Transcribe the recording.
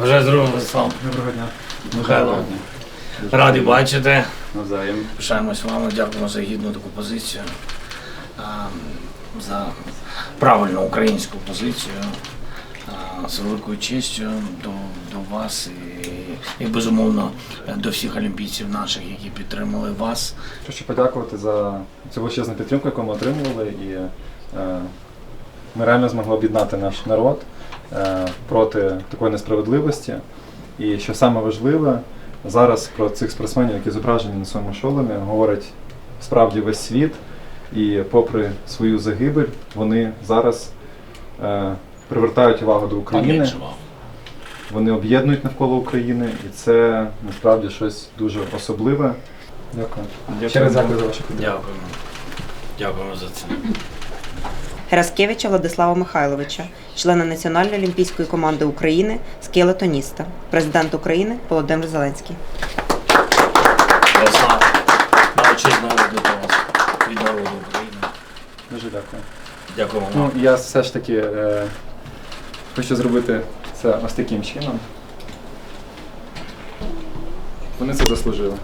Бажаю здоров'я, Владислав. Доброго дня. Михайло. Радий бачити. Навзаєм. Пишаємось вами, дякуємо за гідну таку позицію, за правильну українську позицію. З великою честю до, до вас і, і безумовно до всіх олімпійців наших, які підтримали вас. Хочу подякувати за цю величезну підтримку, яку ми отримували, і е, ми реально змогли об'єднати наш народ е, проти такої несправедливості. І що саме важливе, зараз про цих спортсменів, які зображені на своєму шоломі, говорить справді весь світ. І попри свою загибель, вони зараз е, привертають увагу до України. Вони об'єднують навколо України, і це насправді щось дуже особливе. Дякую. Ще раз дякую за вашу підтримку. Дякуємо. Дякуємо за це. Гераскевича Владислава Михайловича, члена Національної олімпійської команди України скелетоніста, президент України Володимир Зеленський. Владислав, величезна до вас від народу України. Дуже дякую. Дякуємо вам. Ну, я все ж таки е, хочу зробити це ось таким чином. Вони це заслужили.